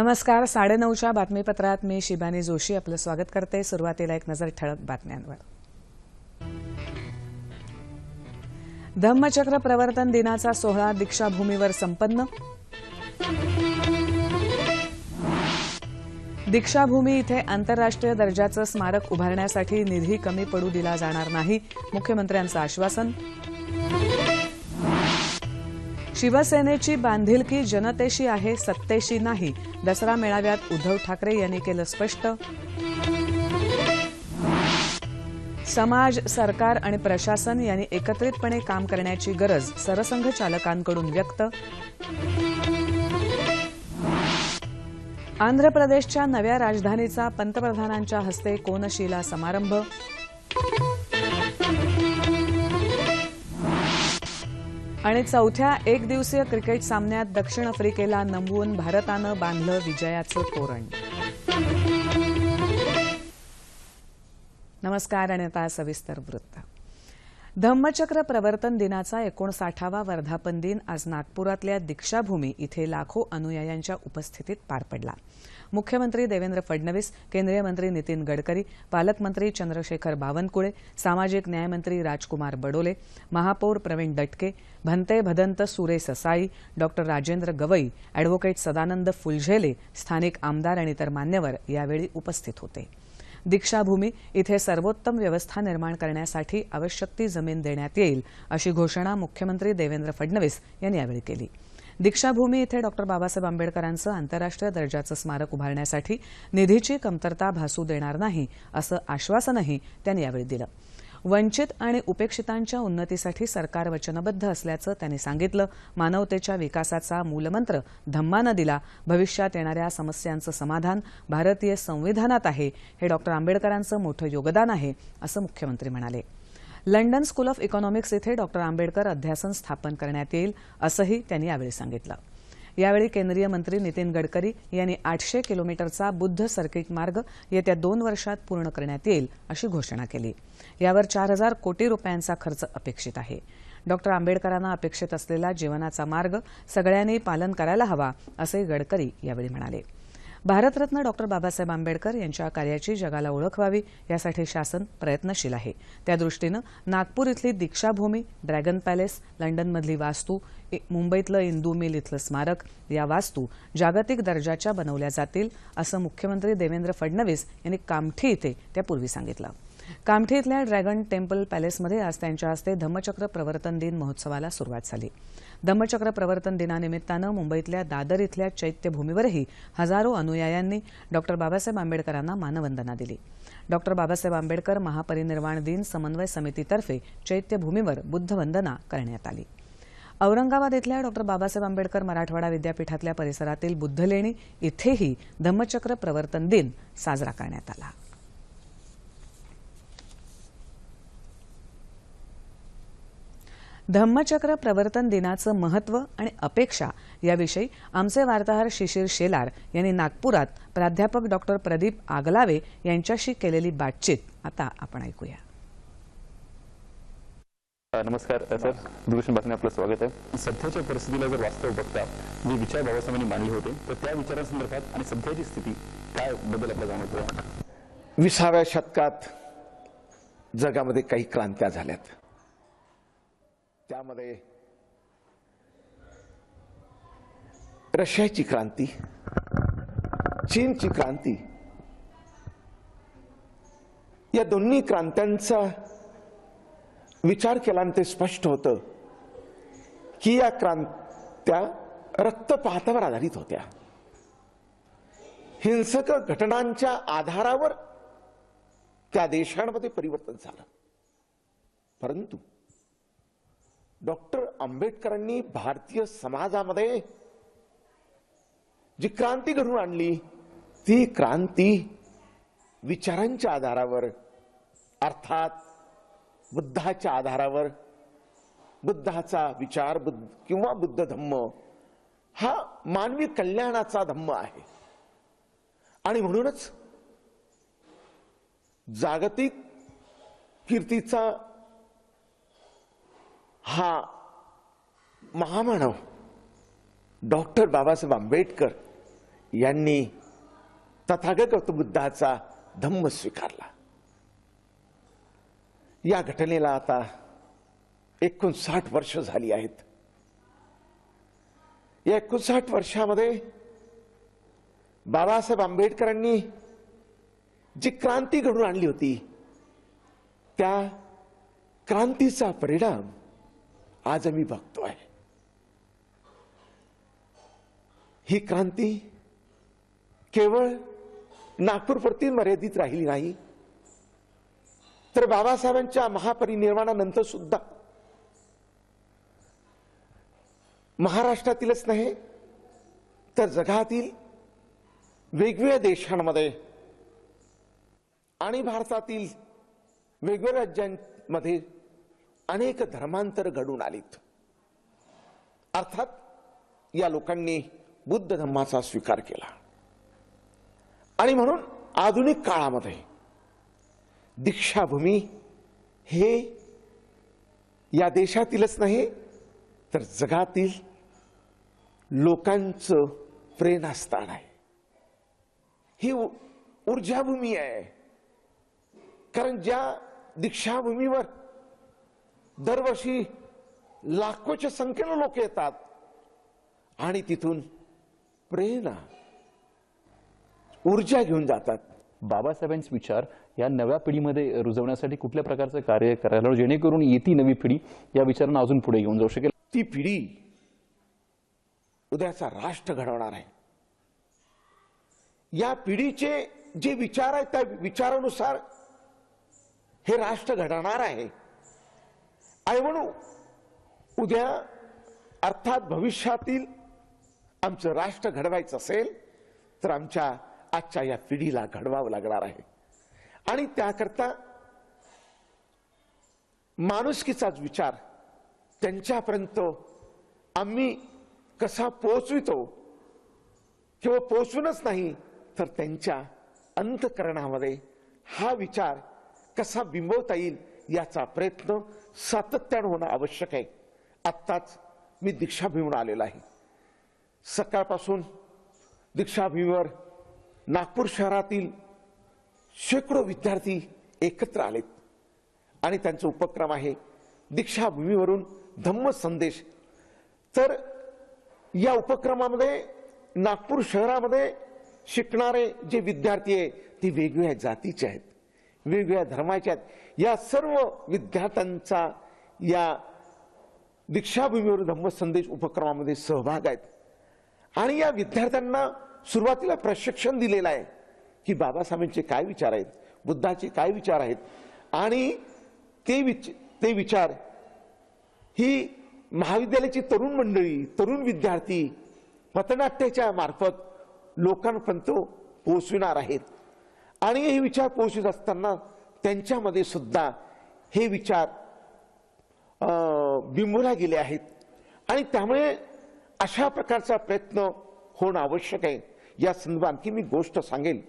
नमस्कार साडेनऊच्या बातमीपत्रात मी शिबानी जोशी आपलं स्वागत करते. सुरुवातीला एक नजर ठळक बातम्यांवर. धम्मचक्र प्रवर्तन दिनाचा सोहळा दीक्षाभूमीवर संपन्न. दीक्षाभूमी इथे आंतरराष्ट्रीय दर्जाचं स्मारक उभारण्यासाठी निधी कमी पडू दिला जाणार नाही मुख्यमंत्र्यांचं आश्वासन. शिवसेनेची बांधिलकी जनतेशी आहे सत्तेशी नाही. दसरा मेळाव्यात उद्धव ठाकरे यांनी केलं स्पष्ट. समाज सरकार आणि प्रशासन यांनी एकत्रितपणे काम करण्याची गरज सरसंघ चालकांकडून व्यक्त. आंध्र प्रदेशच्या नव्या राजधानीचा पंतप्रधानांच्या हस्ते कोनशिला समारंभ. आणि चौथ्या एकदिवसीय क्रिकेट सामन्यात दक्षिण आफ्रिकेला नमवून भारतानं बांधलं विजयाचं तोरण नमस्कार आणि आता सविस्तर वृत्त. धम्मचक्र प्रवर्तन दिनाचा एकोणसाठावा वर्धापन दिन आज नागपुरातल्या दीक्षाभूमी इथे लाखो अनुयायांच्या उपस्थितीत पार पडला. मुख्यमंत्री देवेंद्र फडणवीस केंद्रीय मंत्री नितीन गडकरी पालकमंत्री चंद्रशेखर बावनकुळे सामाजिक न्यायमंत्री राजकुमार बडोले महापौर प्रवीण दटके भंते भदंत सुरे ससाई डॉ राजेंद्र गवई अॅडव्होकेट सदानंद फुलझेले स्थानिक आमदार आणि इतर मान्यवर यावेळी उपस्थित होते. दीक्षाभूमी इथे सर्वोत्तम व्यवस्था निर्माण करण्यासाठी आवश्यक ती जमीन देण्यात येईल अशी घोषणा मुख्यमंत्री देवेंद्र फडणवीस यांनी यावेळी केली. दीक्षाभूमी इथे डॉक्टर बाबासाहेब आंबेडकरांचं आंतरराष्ट्रीय दर्जाचं स्मारक उभारण्यासाठी निधीची कमतरता भासू देणार नाही असं आश्वासनही त्यांनी यावेळी दिलं. वंचित आणि उपेक्षितांच्या उन्नतीसाठी सरकार वचनबद्ध असल्याचं त्यांनी सांगितलं. मानवतेच्या विकासाचा मूलमंत्र धम्मानं दिला. भविष्यात येणाऱ्या समस्यांचं समाधान भारतीय संविधानात आहे. हे डॉक्टर आंबेडकरांचं मोठं योगदान आहे असं मुख्यमंत्री म्हणाले. लंडन स्कूल ऑफ इकॉनॉमिक्स इथे डॉक्टर आंबेडकर अध्यासन स्थापन करण्यात येईल असंही त्यांनी यावेळी सांगितलं. यावेळी केंद्रीय मंत्री नितीन गडकरी यांनी आठशे किलोमीटरचा बुद्ध सर्किट मार्ग येत्या दोन वर्षात पूर्ण करण्यात येईल अशी घोषणा केली. यावर चार हजार कोटी रुपयांचा खर्च अपेक्षित आहे. डॉक्टर आंबेडकरांना अपेक्षित असलेला जीवनाचा मार्ग सगळ्यांनी पालन करायला हवा असंही गडकरी यावेळी म्हणाले. भारतरत्न डॉक्टर बाबासाहेब आंबेडकर यांच्या कार्याची जगाला ओळख व्हावी यासाठी शासन प्रयत्नशील आहे. त्यादृष्टीनं नागपूर इथली दीक्षाभूमी ड्रॅगन पॅलेस लंडनमधली वास्तू मुंबईतलं इंदू मिल इथलं स्मारक या वास्तू जागतिक दर्जाच्या बनवल्या जातील असं मुख्यमंत्री देवेंद्र फडणवीस यांनी कामठी इथे त्यापूर्वी सांगितलं. कामठी इथल्या ड्रॅगन टेम्पल पॅलेसमध्ये आज त्यांच्या हस्ते धम्मचक्र प्रवर्तन दिन महोत्सवाला सुरुवात झाली. धम्मचक्र प्रवर्तन दिनानिमित्तानं मुंबईतल्या दादर इथल्या चैत्यभूमीवरही हजारो अनुयायांनी डॉक्टर बाबासाहेब आंबेडकरांना मानवंदना दिली. डॉक्टर बाबासाहेब आंबेडकर महापरिनिर्वाण दिन समन्वय समितीतर्फे चैत्यभूमीवर बुद्धवंदना करण्यात आली. औरंगाबाद इथल्या डॉक्टर बाबासाहेब आंबेडकर मराठवाडा विद्यापीठातल्या परिसरातील बुद्धलेणी इथेही धम्मचक्र प्रवर्तन दिन साजरा करण्यात आला. धम्मचक्र प्रवर्तन दिनाचं महत्त्व आणि अपेक्षा याविषयी आमचे वार्ताहर शिशिर शेलार यांनी नागपुरात प्राध्यापक डॉक्टर प्रदीप आगलावे यांच्याशी केलेली बातचीत. आता आपण ऐकूया. नमस्कार सर. दूरदर्शन बातमी आपलं स्वागत आहे. सध्याच्या परिस्थितीला जर वास्तव बघता जे विचार बाबासाहेबांनी मांडले होते तर त्या विचारांसंदर्भात आणि सध्याची स्थिती काय बदल आपला जाणवतो विसाव्या शतकात जगामध्ये काही क्रांत्या झाल्यात. त्यामध्ये रशियाची क्रांती चीनची क्रांती या दोन्ही क्रांत्यांचा विचार केला ते स्पष्ट होतं की या क्रांत्या रक्तपातावर आधारित होत्या. हिंसक घटनांच्या आधारावर त्या देशांमध्ये परिवर्तन झालं. परंतु डॉक्टर आंबेडकरांनी भारतीय समाजामध्ये जी क्रांती घडून आणली ती क्रांती विचारांच्या आधारावर अर्थात बुद्धाच्या आधारावर बुद्धाचा विचार बुद्ध किंवा बुद्ध धम्म हा मानवी कल्याणाचा धम्म आहे. आणि म्हणूनच जागतिक कीर्तीचा हा महामानव डॉक्टर बाबासाहेब आंबेडकर यांनी तथागत बुद्धाचा धम्म स्वीकारला. या घटनेला आता एकोणसाठ वर्ष झाली आहेत. या एकोणसाठ वर्षामध्ये बाबासाहेब आंबेडकरांनी जी क्रांती घडून आणली होती त्या क्रांतीचा परिणाम आज आम्ही बघतोय. ही क्रांती केवळ नागपूरपुरती मर्यादित राहिली नाही तर बाबासाहेबांच्या महापरिनिर्वाणानंतर सुद्धा महाराष्ट्रातीलच नाही तर जगातील वेगवेगळ्या देशांमध्ये आणि भारतातील वेगवेगळ्या राज्यांमध्ये अनेक धर्मांतर घडून आलीत. अर्थात या लोकांनी बुद्ध धर्माचा स्वीकार केला. आणि म्हणून आधुनिक काळामध्ये दीक्षाभूमी हे या देशातीलच नाही तर जगातील लोकांचं प्रेरणास्थान आहे. ही ऊर्जाभूमी आहे. कारण ज्या दीक्षाभूमीवर दरवर्षी लाखोच्या संख्येनं लोक येतात. आणि तिथून प्रेरणा ऊर्जा घेऊन जातात. बाबासाहेबांचे विचार या नव्या पिढीमध्ये रुजवण्यासाठी कुठल्या प्रकारचं कार्य करायला जेणेकरून येती नवी पिढी या विचारांना अजून पुढे घेऊन जाऊ शकेल? ती पिढी उद्याचा राष्ट्र घडवणार आहे. या पिढीचे जे विचार आहेत त्या विचारानुसार हे राष्ट्र घडवणार आहे. आणि म्हणून उद्या अर्थात भविष्यातील आमचं राष्ट्र घडवायचं असेल तर आमच्या आजच्या या पिढीला घडवावं लागणार आहे. आणि त्याकरता माणुसकीचाच विचार. त्यांच्यापर्यंत आम्ही कसा पोहोचवितो किंवा पोहोचूनच नाही तर त्यांच्या अंतकरणामध्ये हा विचार कसा बिंबवता येईल याचा प्रयत्न सातत्यानं होणं आवश्यक आहे. आत्ताच मी दीक्षाभूमीवर आलेला आहे. सकाळपासून दीक्षाभूमीवर नागपूर शहरातील शेकडो विद्यार्थी एकत्र आलेत. आणि त्यांचा उपक्रम आहे दीक्षाभूमीवरून धम्म संदेश. तर या उपक्रमामध्ये नागपूर शहरामध्ये शिकणारे जे विद्यार्थी आहे ते वेगवेगळ्या जातीचे आहेत. वेगवेगळ्या धर्माच्या आहेत. या सर्व विद्यार्थ्यांचा या दीक्षाभूमीवर धम्म संदेश उपक्रमामध्ये सहभाग आहेत. आणि या विद्यार्थ्यांना सुरुवातीला प्रशिक्षण दिलेलं आहे की बाबासाहेबांचे काय विचार आहेत बुद्धाचे काय विचार आहेत. आणि ते विच ते विचार ही महाविद्यालयाची तरुण मंडळी तरुण विद्यार्थी पथनाट्याच्या मार्फत लोकांपर्यंत पोहोचविणार आहेत. आणि हे विचार पोहोचत असताना त्यांच्यामध्ये सुद्धा हे विचार अं, गेले आहेत. आणि त्यामुळे अशा प्रकारचा प्रयत्न होणं आवश्यक आहे. या संदर्भात आणखी मी गोष्ट सांगेल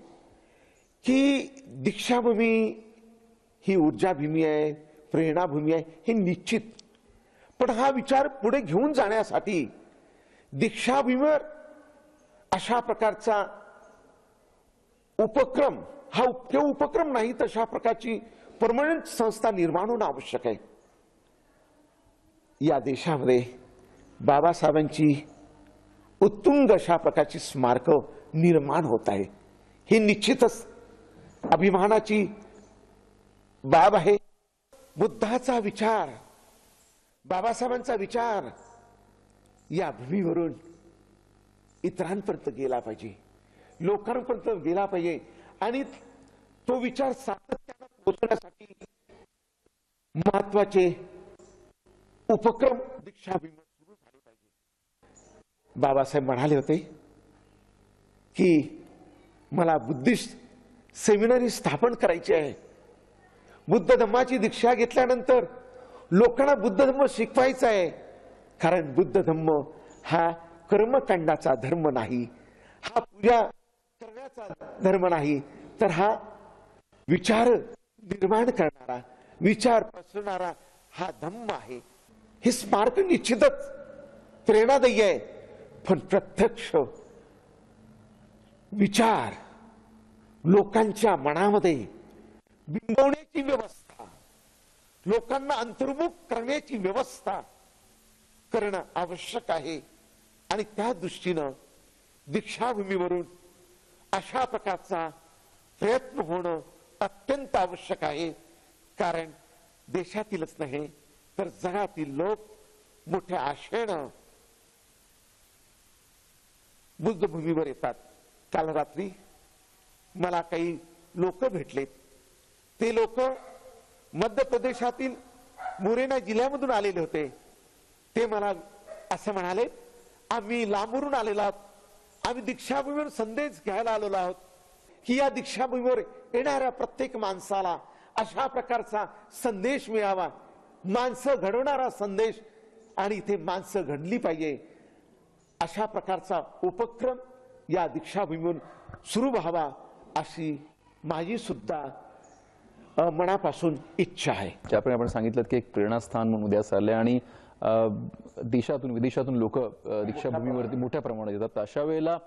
की दीक्षाभूमी ही ऊर्जाभूमी आहे प्रेरणाभूमी आहे हे निश्चित. पण हा विचार पुढे घेऊन जाण्यासाठी दीक्षाभूमीवर अशा प्रकारचा उपक्रम हा ते उपक्रम नाही तशा प्रकारची परमनंट संस्था निर्माण होणं आवश्यक आहे. या देशामध्ये बाबासाहेबांची उत्तुंग अशा प्रकारची स्मारक निर्माण होत आहे. ही निश्चितच अभिमानाची बाब आहे. बुद्धाचा विचार बाबासाहेबांचा विचार या भूमीवरून इतरांपर्यंत गेला पाहिजे. लोकांपर्यंत गेला पाहिजे. आणि तो विचार सातत्यानं पोचण्यासाठी महत्त्वाचे उपक्रम दीक्षा सुरू झाले पाहिजे. बाबासाहेब म्हणाले होते की मला बुद्धिस्ट सेमिनरी स्थापन करायची आहे. बुद्ध धम्माची दीक्षा घेतल्यानंतर लोकांना बुद्ध धम्म शिकवायचा आहे. कारण बुद्ध धम्म हा कर्मकांडाचा धर्म नाही. हा पूजा करण्याचा धर्म नाही तर हा विचार निर्माण करणारा विचार पसरणारा हा धम्म आहे. हे स्मारक निश्चितच प्रेरणादायी आहे. पण प्रत्यक्ष विचार लोकांच्या मनामध्ये बिंबवण्याची व्यवस्था लोकांना अंतर्मुख करण्याची व्यवस्था करणं आवश्यक आहे. आणि त्या दृष्टीनं दीक्षाभूमीवरून अशा प्रकारचा प्रयत्न होणं अत्यंत आवश्यक आहे. कारण देशातीलच नाही तर जगातील लोक मोठ्या आशेनं बुद्धभूमीवर येतात. काल रात्री मला काही लोक भेटलेत. ते लोक मध्य प्रदेशातील मुरेना जिल्ह्यामधून आलेले होते. ते मला असं म्हणाले आम्ही लांबून आलेला आहोत. आम्ही दीक्षाभूमीवर संदेश घ्यायला आलेलो आहोत की या दीक्षाभूमीवर येणाऱ्या प्रत्येक माणसाला अशा प्रकारचा संदेश मिळावा. माणसं घडवणारा संदेश आणि इथे माणसं घडली पाहिजे. अशा प्रकारचा उपक्रम या दीक्षाभूमीवर सुरू व्हावा अशी माझी सुद्धा मनापासून इच्छा आहे. ज्याप्रमाणे आपण सांगितलं की एक प्रेरणास्थान म्हणून उद्यास आले आणि देशातून विदेशातून लोक दीक्षाभूमीवरती मोठ्या प्रमाणात येतात. अशा वेळेला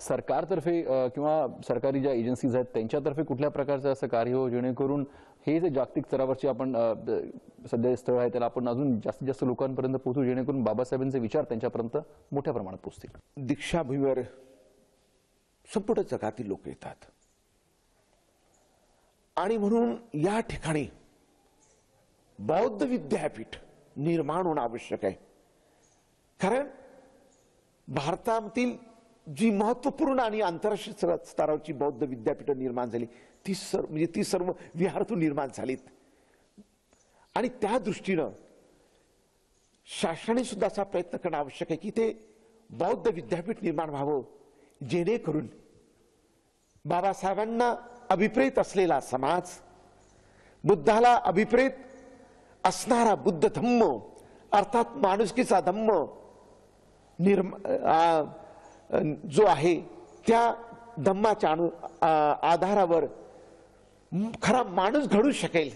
सरकारतर्फे किंवा सरकारी ज्या एजन्सीज आहेत त्यांच्यातर्फे कुठल्या प्रकारचं असं कार्य हो जेणेकरून हे जे जागतिक स्तरावरचे आपण सध्या स्थळ आहे त्याला आपण अजून जास्तीत जास्त लोकांपर्यंत पोहोचू जेणेकरून बाबासाहेबांचे विचार त्यांच्यापर्यंत मोठ्या प्रमाणात पोहोचतील. दीक्षाभूमीवर संपूर्ण जगातील लोक येतात. आणि म्हणून या ठिकाणी बौद्ध विद्यापीठ निर्माण होणं आवश्यक आहे. कारण भारतातील जी महत्त्वपूर्ण आणि आंतरराष्ट्रीय स्तरावची स्तरावरची बौद्ध विद्यापीठं निर्माण झाली ती सर्व म्हणजे ती सर्व विहारातून निर्माण झालीत. आणि त्या दृष्टीनं शासनाने सुद्धा असा प्रयत्न करणं आवश्यक आहे की ते बौद्ध विद्यापीठ निर्माण व्हावं जेणेकरून बाबासाहेबांना अभिप्रेत असलेला समाज बुद्धाला अभिप्रेत असणारा बुद्ध धम्म अर्थात माणुसकीचा धम्म निर्म आ- जो आहे त्या धम्माच्या अनु आधारावर खरा माणूस घडू शकेल.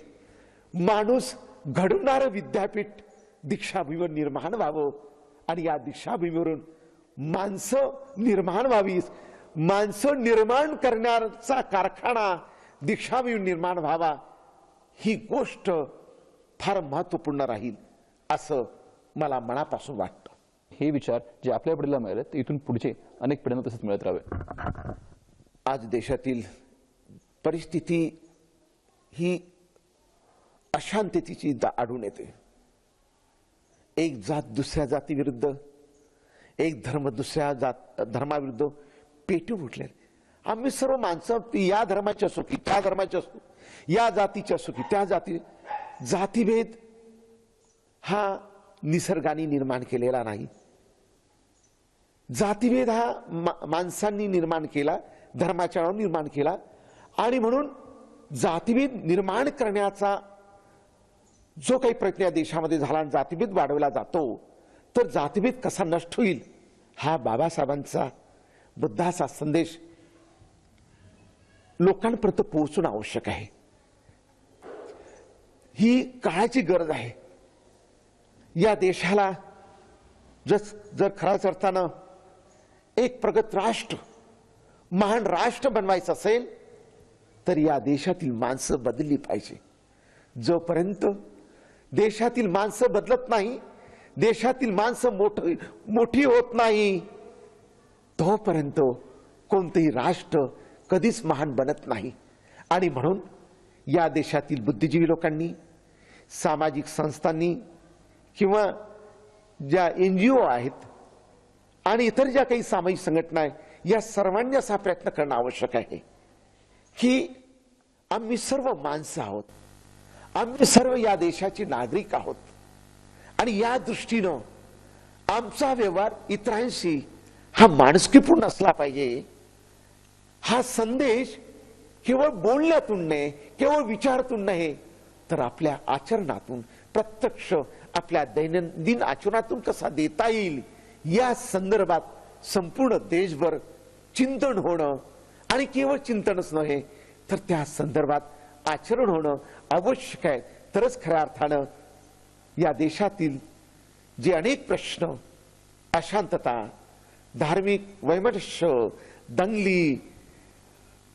माणूस घडवणारं विद्यापीठ दीक्षाभूमीवर निर्माण व्हावं आणि या दीक्षाभूमीवरून माणसं निर्माण व्हावीस. माणसं निर्माण करण्याचा कारखाना दीक्षाभूमी निर्माण व्हावा ही गोष्ट फार महत्त्वपूर्ण राहील असं मला मनापासून वाटतं. हे विचार जे आपल्या पिढीला मिळाले ते इथून पुढचे अनेक पिढ्यांना तसंच मिळत राहावे. आज देशातील परिस्थिती ही अशांततेची आढळून येते. एक जात दुसऱ्या जातीविरुद्ध एक धर्म दुसऱ्या जात धर्माविरुद्ध पेटून उठले आम्ही सर्व माणसं या धर्माची असो की त्या धर्माची असो या जातीची असो की त्या जाती जातीभेद हा निसर्गाने निर्माण केलेला नाही. जातीभेद हा मा- माणसांनी निर्माण केला धर्माच्या निर्माण केला आणि म्हणून जातीभेद निर्माण करण्याचा जो काही प्रयत्न या देशामध्ये झाला आणि जातीभेद वाढवला जातो तर जातीभेद कसा नष्ट होईल हा बाबासाहेबांचा बुद्धाचा संदेश लोकांपर्यंत पोहोचणं आवश्यक आहे. ही काळाची गरज आहे. या देशाला जस जर खऱ्याच अर्थानं एक प्रगत राष्ट्र महान राष्ट्र बनवायचं असेल तर या देशातील माणसं बदलली पाहिजे. जोपर्यंत देशातील माणसं बदलत नाही देशातील माणसं मोठ मोठी होत नाही तोपर्यंत कोणतंही राष्ट्र कधीच महान बनत नाही. आणि म्हणून या देशातील बुद्धिजीवी लोकांनी सामाजिक संस्थांनी किंवा ज्या एन जी ओ आहेत आणि इतर ज्या काही सामाजिक संघटना आहे या सर्वांनी असा प्रयत्न करणं आवश्यक आहे की आम्ही सर्व माणसं आहोत. आम्ही सर्व या देशाचे नागरिक आहोत. आणि या दृष्टीनं आमचा व्यवहार इतरांशी हा माणुसकीपूर्ण असला पाहिजे. हा संदेश केवळ बोलण्यातून नाही केवळ विचारातून नाही तर आपल्या आचरणातून प्रत्यक्ष आपल्या दैनंदिन आचरणातून कसा देता येईल या संदर्भात संपूर्ण देशभर चिंतन होणं आणि केवळ चिंतनच नव्हे तर त्या संदर्भात आचरण होणं आवश्यक आहे. तरच खऱ्या अर्थानं या देशातील जे अनेक प्रश्न अशांतता धार्मिक वैमनस्य दंगली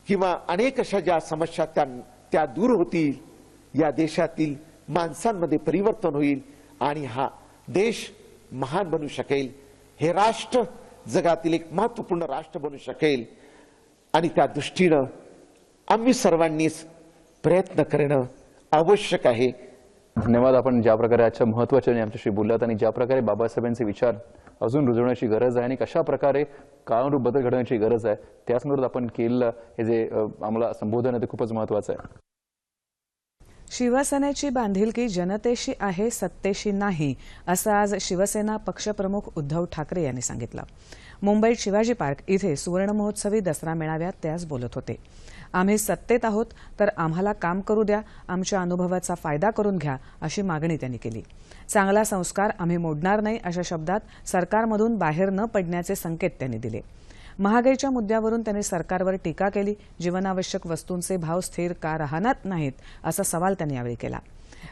किंवा अनेक अशा ज्या समस्या त्या त्या दूर होतील या देशातील माणसांमध्ये परिवर्तन होईल आणि हा देश महान बनू शकेल. हे राष्ट्र जगातील एक महत्त्वपूर्ण राष्ट्र बनू शकेल. आणि त्या दृष्टीनं आम्ही सर्वांनीच प्रयत्न करणं आवश्यक आहे. धन्यवाद. आपण ज्या प्रकारे आजच्या महत्त्वाच्या आमच्याशी बोललात आणि ज्या प्रकारे बाबासाहेबांचे विचार अजून रुजवण्याची गरज आहे आणि कशा प्रकारे काळानुरूप बदल घडवण्याची गरज आहे त्या संदर्भात आपण केलेलं हे जे आम्हाला संबोधन आहे ते खूपच महत्वाचं आहे. शिवसेनेची बांधिलकी जनतेशी आहे सत्तेशी नाही असं आज शिवसेना पक्षप्रमुख उद्धव ठाकरे यांनी सांगितलं. मुंबईत शिवाजी पार्क इथे सुवर्णमहोत्सवी दसरा मेळाव्यात ते आज बोलत होते. आम्ही सत्तेत आहोत तर आम्हाला काम करू द्या आमच्या अनुभवाचा फायदा करून घ्या अशी मागणी त्यांनी केली. चांगला संस्कार आम्ही मोडणार नाही अशा शब्दात सरकारमधून बाहेर न पडण्याचे संकेत त्यांनी दिले. महागाईच्या मुद्द्यावरून त्यांनी सरकारवर टीका केली. जीवनावश्यक वस्तूंचे भाव स्थिर का राहणार नाहीत असा सवाल त्यांनी यावेळी केला.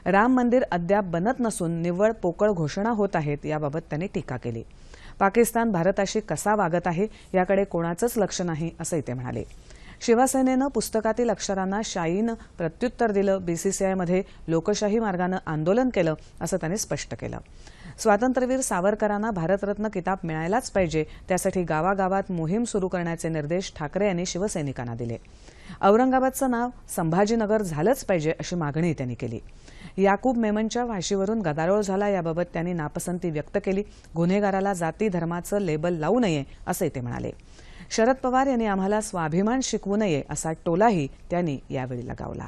राम मंदिर अद्याप बनत नसून निव्वळ पोकळ घोषणा होत आहेत याबाबत त्यांनी टीका केली. पाकिस्तान भारताशी कसा वागत आहे याकडे कोणाचंच लक्ष नाही असंही ते म्हणाले. शिवसेनेनं पुस्तकातील अक्षरांना शाईनं प्रत्युत्तर दिलं. बीसीसीआयमध्ये लोकशाही मार्गानं आंदोलन केलं असं त्यांनी स्पष्ट केलं. स्वातंत्र्यवीर सावरकरांना भारतरत्न किताब मिळायलाच पाहिजे. त्यासाठी गावागावात मोहीम सुरू करण्याचे निर्देश ठाकरे यांनी शिवसैनिकांना दिले. औरंगाबादचं नाव संभाजीनगर झालंच पाहिजे अशी मागणी त्यांनी केली. याकूब मेमनच्या फाशीवरून गदारोळ झाला याबाबत त्यांनी नापसंती व्यक्त केली. गुन्हेगाराला जाती धर्माचं लेबल लावू नये असंही ते म्हणाले. शरद पवार यांनी आम्हाला स्वाभिमान शिकवू नये असा टोलाही त्यांनी यावेळी लगावला.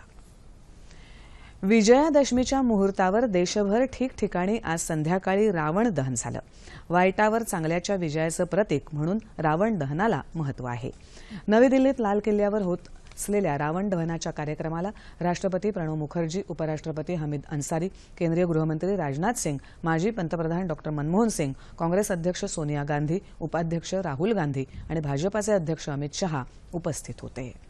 विजयादशमीच्या मुहूर्तावर देशभर ठिकठिकाणी आज संध्याकाळी रावण दहन झालं. वाईटावर चांगल्याच्या विजयाचं प्रतीक म्हणून रावण दहनाला महत्त्व आहे. नवी दिल्लीत लाल किल्ल्यावर होत असलेल्या रावण दहनाच्या कार्यक्रमाला राष्ट्रपती प्रणव मुखर्जी उपराष्ट्रपती हमीद अन्सारी केंद्रीय गृहमंत्री राजनाथ सिंग माजी पंतप्रधान डॉक्टर मनमोहन सिंग काँग्रेस अध्यक्ष सोनिया गांधी उपाध्यक्ष राहुल गांधी आणि भाजपाचे अध्यक्ष अमित शहा उपस्थित होते.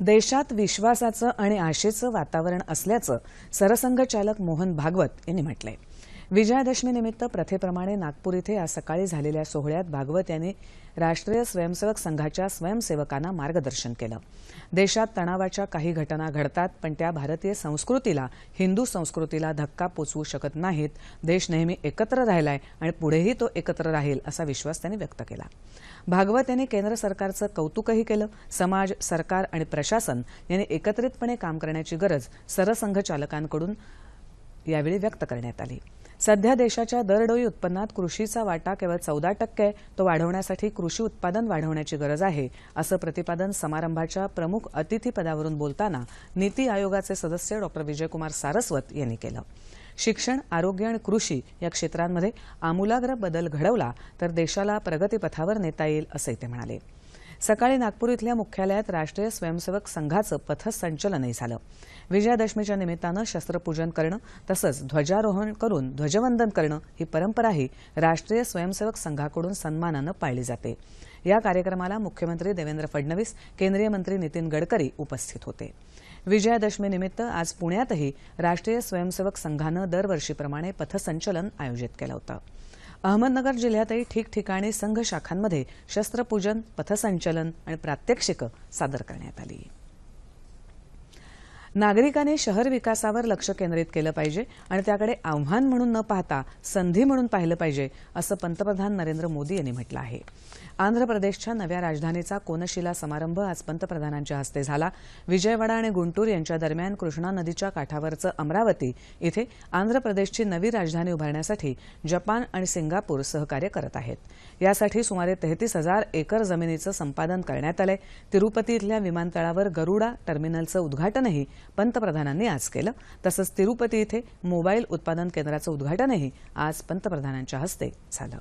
देशात विश्वासाचं आणि आशेचं वातावरण असल्याचं सरसंघचालक मोहन भागवत यांनी म्हटलंय. विजयादशमीनिमित्त प्रथेप्रमाणे नागपूर इथे आज सकाळी झालेल्या सोहळ्यात भागवत यांनी राष्ट्रीय स्वयंसेवक संघाच्या स्वयंसेवकांना मार्गदर्शन केलं. देशात तणावाच्या काही घटना घडतात पण त्या भारतीय संस्कृतीला हिंदू संस्कृतीला धक्का पोचवू शकत नाहीत. देश नेहमी एकत्र राहिलाय आणि पुढेही तो एकत्र राहील असा विश्वास त्यांनी व्यक्त केला. भागवत यांनी केंद्र सरकारचं कौतुकही केलं. समाज सरकार आणि प्रशासन यांनी एकत्रितपणे काम करण्याची गरज सरसंघचालकांकडून यावेळी व्यक्त करण्यात आली. सध्या देशाच्या दरडोई उत्पन्नात कृषीचा वाटा केवळ चौदा टक्के आहे तो वाढवण्यासाठी कृषी उत्पादन वाढवण्याची गरज आहे असं प्रतिपादन समारंभाच्या प्रमुख अतिथीपदावरून बोलताना नीती आयोगाचे सदस्य डॉ. विजयकुमार सारस्वत यांनी केलं. शिक्षण आरोग्य आणि कृषी या क्षेत्रांमध्ये आमूलाग्र बदल घडवला तर देशाला प्रगतीपथावर नेता येईल असंही ते म्हणाले. सकाळी नागपूर इथल्या मुख्यालयात राष्ट्रीय स्वयंसेवक संघाचं पथसंचलनही झालं. विजयादशमीच्या निमित्तानं शस्त्रपूजन करणं तसंच ध्वजारोहण करून ध्वजवंदन करणं ही परंपराही राष्ट्रीय स्वयंसेवक संघाकडून सन्मानानं पाळली जाते. या कार्यक्रमाला मुख्यमंत्री देवेंद्र फडणवीस केंद्रीय मंत्री नितीन गडकरी उपस्थित होते. विजयादशमीनिमित्त आज पुण्यातही राष्ट्रीय स्वयंसेवक संघानं दरवर्षीप्रमाणे पथसंचलन आयोजित केलं होतं. अहमदनगर जिल्ह्यातही ठिकठिकाणी संघ शाखांमध्ये शस्त्रपूजन पथसंचलन आणि प्रात्यक्षिकं सादर करण्यात आली. नागरिकांनी शहर विकासावर लक्ष केंद्रित केलं पाहिजे आणि त्याकडे आव्हान म्हणून न पाहता संधी म्हणून पाहिलं पाहिजे असं पंतप्रधान नरेंद्र मोदी यांनी म्हटलं आहे. आंध्र प्रदेशच्या नव्या राजधानीचा कोनशिला समारंभ आज पंतप्रधानांच्या हस्ते झाला. विजयवाडा आणि गुंटूर यांच्या दरम्यान कृष्णा नदीच्या काठावरचं अमरावती इथे आंध्र प्रदेशची नवी राजधानी उभारण्यासाठी जपान आणि सिंगापूर सहकार्य करत आहेत. यासाठी सुमारे तेहतीस हजार एकर जमिनीचं संपादन करण्यात आलंय. तिरुपती इथल्या विमानतळावर गरुडा टर्मिनलचं उद्घाटनही पंतप्रधानांनी आज केलं. तसंच तिरुपती इथे मोबाईल उत्पादन केंद्राचं उद्घाटनही आज पंतप्रधानांच्या हस्ते झालं.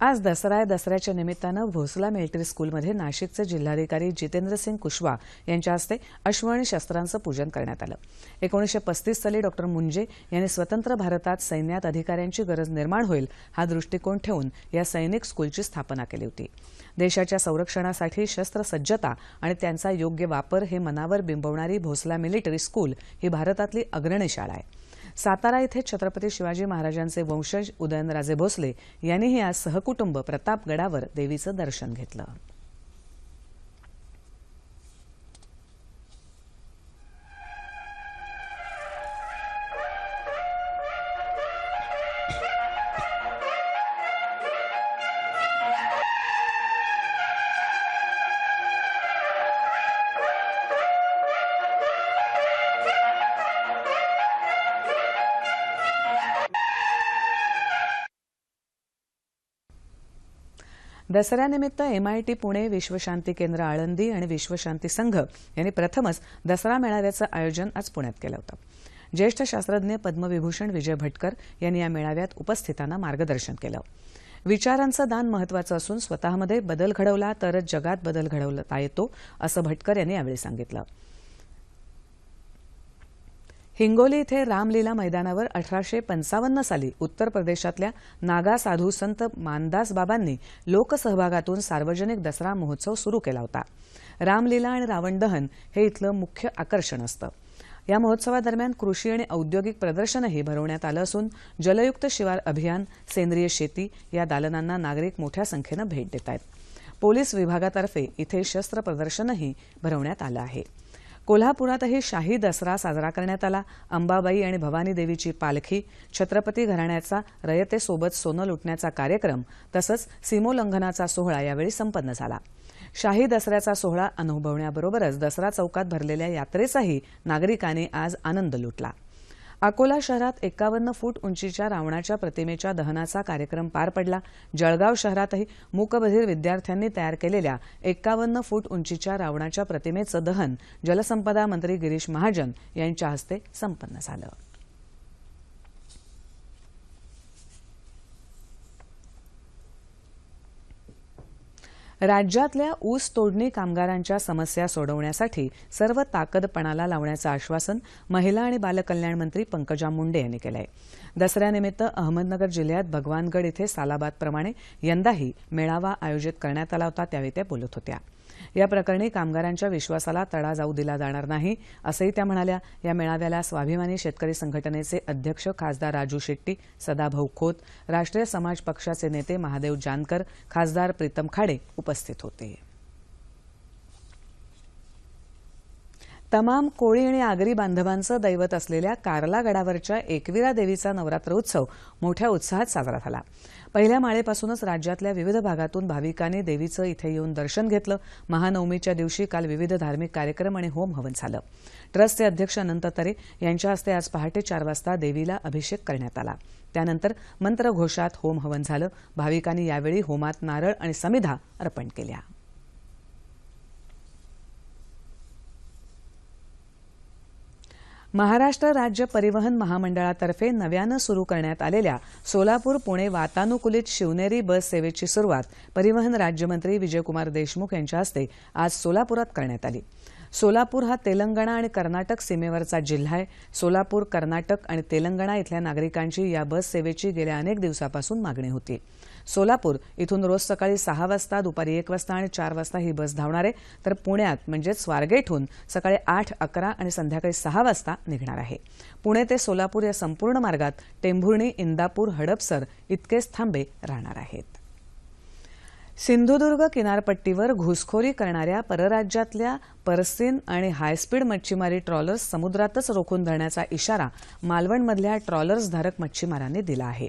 आज दसरा आहे. दसऱ्याच्या निमित्तानं भोसला मिलिटरी स्कूलमध्ये नाशिकचे जिल्हाधिकारी जितेंद्र सिंग कुशवा यांच्या हस्ते अश्व आणि शस्त्रांचं पूजन करण्यात आलं. एकोणीसशे पस्तीस साली डॉक्टर मुंजे यांनी स्वतंत्र भारतात सैन्यात अधिकाऱ्यांची गरज निर्माण होईल हा दृष्टिकोन ठेवून या सैनिक स्कूलची स्थापना केली होती. देशाच्या संरक्षणासाठी शस्त्रसज्जता आणि त्यांचा योग्य वापर हे मनावर बिंबवणारी भोसला मिलिटरी स्कूल ही भारतातली अग्रणी शाळा आहे. सातारा इथे छत्रपती शिवाजी महाराजांचे वंशज उदयनराजे भोसले यांनीही आज सहकुटुंब प्रतापगडावर देवीचं दर्शन घेतलं. दसऱ्यानिमित्त एमआयटी पुणे विश्वशांती केंद्र आळंदी आणि विश्वशांती संघ यांनी प्रथमच दसरा मेळाव्याचं आयोजन आज पुण्यात केलं होतं. ज्येष्ठ शास्त्रज्ञ पद्मविभूषण विजय भटकर यांनी या मेळाव्यात उपस्थितांना मार्गदर्शन केलं. विचारांचं दान महत्वाचं असून स्वतःमध्ये बदल घडवला तरच जगात बदल घडवता येतो असं भटकर यांनी यावेळी सांगितलं. हिंगोली इथे रामलीला मैदानावर अठराशे पंचावन्न साली उत्तर प्रदेशातल्या नागा साधू संत मानदास बाबांनी लोकसहभागातून सार्वजनिक दसरा महोत्सव सुरू केला होता. रामलीला आणि रावण दहन हे इथलं मुख्य आकर्षण असतं. या महोत्सवादरम्यान कृषी आणि औद्योगिक प्रदर्शनही भरवण्यात आलं असून जलयुक्त शिवार अभियान सेंद्रिय शेती या दालनांना नागरिक मोठ्या संख्येनं भेट देत आहेत पोलीस विभागातर्फे इथे शस्त्र प्रदर्शनही भरवण्यात आलं आहे. कोल्हापुरातही शाही दसरा साजरा करण्यात आला. अंबाबाई आणि भवानी देवीची पालखी छत्रपती घराण्याचा रयतेसोबत सोनं लुटण्याचा कार्यक्रम तसंच सीमोल्लंघनाचा सोहळा यावेळी संपन्न झाला. शाही दसऱ्याचा सोहळा अनुभवण्याबरोबरच दसरा चौकात भरलेल्या यात्रेचाही नागरिकांनी आज आनंद लुटला. अकोला शहरात एकावन्न फूट उंचीच्या रावणाच्या प्रतिमेच्या दहनाचा कार्यक्रम पार पडला. जळगाव शहरातही मूकबधीर विद्यार्थ्यांनी तयार केलेल्या एकावन्न फूट उंचीच्या रावणाच्या प्रतिमेचं दहन जलसंपदा मंत्री गिरीश महाजन यांच्या हस्ते संपन्न झालं. राज्यातल्या ऊस तोडणी कामगारांच्या समस्या सोडवण्यासाठी सर्व ताकदपणाला लावण्याचं आश्वासन महिला आणि बालकल्याण मंत्री पंकजा मुंडे यांनी केलं आहे दसऱ्यानिमित्त अहमदनगर जिल्ह्यात भगवानगड इथे सालाबादप्रमाणे यंदाही मेळावा आयोजित करण्यात आला होता त्यावेळी त्या बोलत होत्या. या प्रकरणी कामगारांच्या विश्वासाला तडा जाऊ दिला जाणार नाही असंही त्या म्हणाल्या. या मेळाव्याला स्वाभिमानी शेतकरी संघटनेचे अध्यक्ष खासदार राजू शेट्टी सदाभाऊ खोत राष्ट्रीय समाज पक्षाचे नेते महादेव जानकर खासदार प्रीतम खाडे उपस्थित होते. तमाम कोळी आणि आगरी बांधवांचं दैवत असलेल्या कारला गडावरच्या एकविरा देवीचा नवरात्र उत्सव मोठ्या उत्साहात साजरा झाला. पहिल्या माळेपासूनच राज्यातल्या विविध भागातून भाविकांनी देवीचं इथे येऊन दर्शन घेतलं. महानवमीच्या दिवशी काल विविध धार्मिक कार्यक्रम आणि होम हवन झालं. ट्रस्टचे अध्यक्ष अनंत तरे यांच्या हस्ते आज पहाटे चार वाजता देवीला अभिषेक करण्यात आला. त्यानंतर मंत्रघोषात होम हवन झालं. भाविकांनी यावेळी होमात नारळ आणि समिधा अर्पण केल्या. महाराष्ट्र राज्य परिवहन महामंडळातर्फे नव्यानं सुरू करण्यात आलेल्या सोलापूर पुणे वातानुकूलित शिवनेरी बस सेवेची सुरुवात परिवहन राज्यमंत्री विजयकुमार देशमुख यांच्या हस्ते आज सोलापुरात करण्यात आली. सोलापूर हा तेलंगणा आणि कर्नाटक सीमेवरचा जिल्हा आहे. सोलापूर कर्नाटक आणि तेलंगणा इथल्या नागरिकांची या बस सेवेची गेल्या अनेक दिवसापासून मागणी होती. सोलापूर इथून रोज सकाळी सहा वाजता दुपारी एक वाजता आणि चार वाजता ही बस धावणार आहे. तर पुण्यात म्हणजेच स्वारगेटहून सकाळी आठ अकरा आणि संध्याकाळी सहा वाजता निघणार आहे. पुणे ते सोलापूर या संपूर्ण मार्गात टेंभुर्णी इंदापूर हडपसर इतकेच थांबे राहणार आहेत. सिंधुदुर्ग किनारपट्टीवर घुसखोरी करणाऱ्या परराज्यातल्या परसीन आणि हायस्पीड मच्छीमारी ट्रॉलर्स समुद्रातच रोखून धरण्याचा इशारा मालवणमधल्या ट्रॉलर्सधारक मच्छीमारांनी दिला आहे.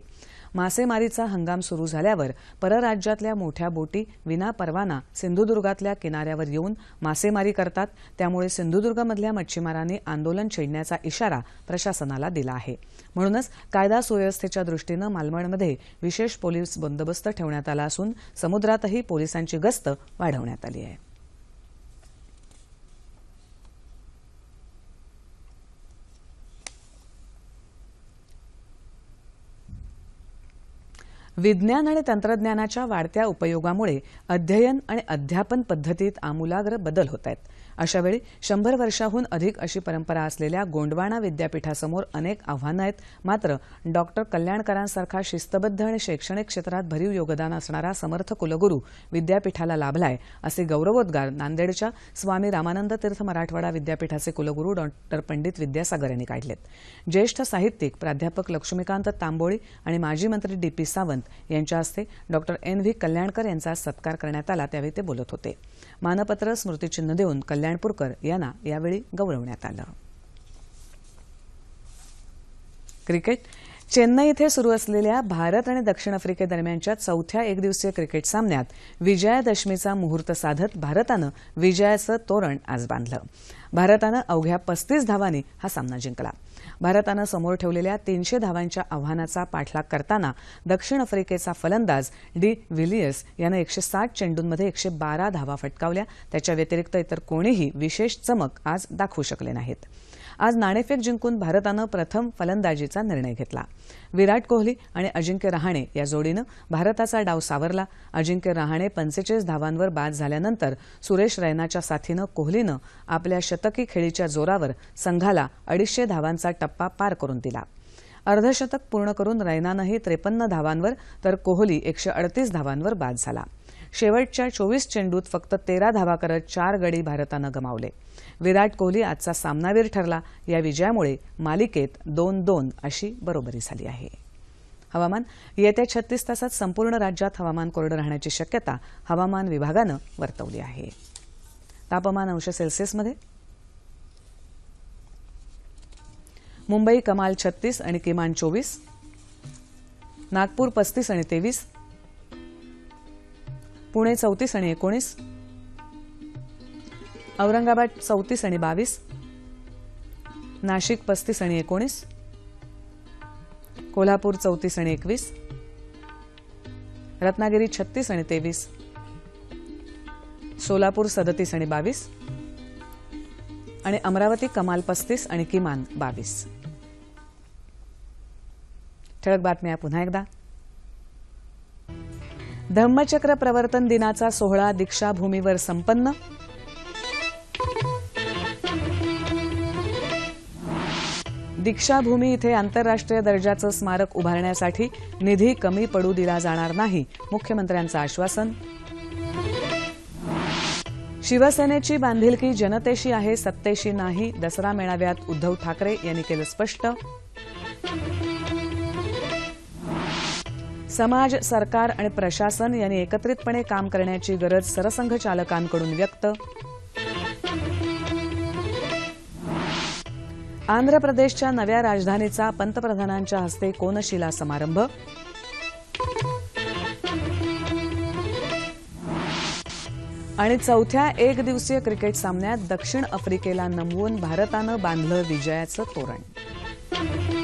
मासेमारीचा हंगाम सुरू झाल्यावर परराज्यातल्या मोठ्या बोटी विना परवाना सिंधुदुर्गातल्या किनाऱ्यावर येऊन मासेमारी करतात. त्यामुळे सिंधुदुर्गमधल्या मच्छीमारांनी आंदोलन छेडण्याचा इशारा प्रशासनाला दिला आहे. म्हणूनच कायदा सुव्यवस्थेच्या दृष्टीनं मालवणमध्ये विशेष पोलीस बंदोबस्त ठेवण्यात आला असून समुद्रातही पोलिसांची गस्त वाढवण्यात आली आहे. विज्ञान आणि तंत्रज्ञानाच्या वाढत्या उपयोगामुळे अध्ययन आणि अध्यापन पद्धतीत आमूलाग्र बदल होत आहेत. अशावेळी शंभर वर्षाहून अधिक अशी परंपरा असलेल्या गोंडवाणा विद्यापीठासमोर अनेक आव्हानं आहेत. मात्र डॉक्टर कल्याणकरांसारखा शिस्तबद्ध आणि शैक्षणिक क्षेत्रात भरीव योगदान असणारा समर्थ कुलगुरू विद्यापीठाला लाभलाय असे गौरवोद्गार नांदेडच्या स्वामी रामानंद तीर्थ मराठवाडा विद्यापीठाचे कुलगुरू डॉक्टर पंडित विद्यासागर यांनी काढलेत. ज्येष्ठ साहित्यिक प्राध्यापक लक्ष्मीकांत तांबोळी आणि माजी मंत्री डी पी सावंत यांच्या हस्ते डॉक्टर एन व्ही कल्याणकर यांचा सत्कार करण्यात आला त्यावेळी ते बोलत होते. मानपत्र स्मृतिचिन्ह देऊन कल्याण कल्याणपूरकर यांना यावेळी गौरवण्यात आलं. क्रिकेट चेन्नई इथे सुरू असलेल्या भारत आणि दक्षिण आफ्रिकेदरम्यानच्या चौथ्या एकदिवसीय क्रिकेट सामन्यात विजयादशमीचा मुहूर्त साधत भारतानं विजयाचं तोरण आज बांधलं. भारतानं अवघ्या पस्तीस धावांनी हा सामना जिंकला. भारतानं समोर ठेवलेल्या तीनशे धावांच्या आव्हानाचा पाठलाग करताना दक्षिण आफ्रिकेचा फलंदाज डी विलियर्स यानं एकशे साठ चेंडूंमध्ये एकशे बारा धावा फटकावल्या. त्याच्या व्यतिरिक्त इतर कोणीही विशेष चमक आज दाखवू शकले नाहीत. आज नाणेफेक जिंकून भारतानं प्रथम फलंदाजीचा निर्णय घेतला. विराट कोहली आणि अजिंक्य रहाणे या जोडीनं भारताचा डाव सावरला. अजिंक्य रहाणे पंचेचाळीस धावांवर बाद झाल्यानंतर सुरेश रैनाच्या साथीनं कोहलीनं आपल्या शतकी खेळीच्या जोरावर संघाला अडीचशे धावांचा टप्पा पार करून दिला. अर्धशतक पूर्ण करून रैनानंही त्रेपन्न धावांवर तर कोहली एकशे अडतीस धावांवर बाद झाला. शेवटच्या चोवीस चेंडूत फक्त तेरा धावा करत चार गडी भारतानं गमावले. विराट कोहली आजचा सामनावीर ठरला. या विजयामुळे मालिकेत दोन दोन अशी बरोबरी झाली आहे. हवामान येत्या छत्तीस तासात संपूर्ण राज्यात हवामान कोरडं राहण्याची शक्यता हवामान विभागानं वर्तवली आहे. तापमान अंश सेल्सिअसमध्ये मुंबई कमाल छत्तीस आणि किमान चोवीस. नागपूर पस्तीस आणि तेवीस. पुणे चौतीस आणि एकोणीस. औरंगाबाद चौतीस आणि बावीस. नाशिक पस्तीस आणि एकोणीस. कोल्हापूर चौतीस आणि एकवीस. रत्नागिरी छत्तीस आणि तेवीस. सोलापूर सदतीस आणि बावीस. आणि अमरावती कमाल पस्तीस आणि किमान बावीस. ठळक बातम्या पुन्हा एकदा. धम्मचक्र प्रवर्तन दिनाचा सोहळा दीक्षाभूमीवर संपन्न. दीक्षाभूमी इथे आंतरराष्ट्रीय दर्जाचं स्मारक उभारण्यासाठी निधी कमी पडू दिला जाणार नाही मुख्यमंत्र्यांचं आश्वासन. शिवसेनेची बांधिलकी जनतेशी आहे सत्तेशी नाही दसरा मेळाव्यात उद्धव ठाकरे यांनी केलं स्पष्ट. समाज सरकार आणि प्रशासन यांनी एकत्रितपणे काम करण्याची गरज सरसंघचालकांकडून व्यक्त. आंध्र प्रदेशच्या नव्या राजधानीचा पंतप्रधानांच्या हस्ते कोनशिला समारंभ. आणि चौथ्या एक दिवसीय क्रिकेट सामन्यात दक्षिण आफ्रिकेला नमवून भारतानं बांधलं विजयाचं तोरण.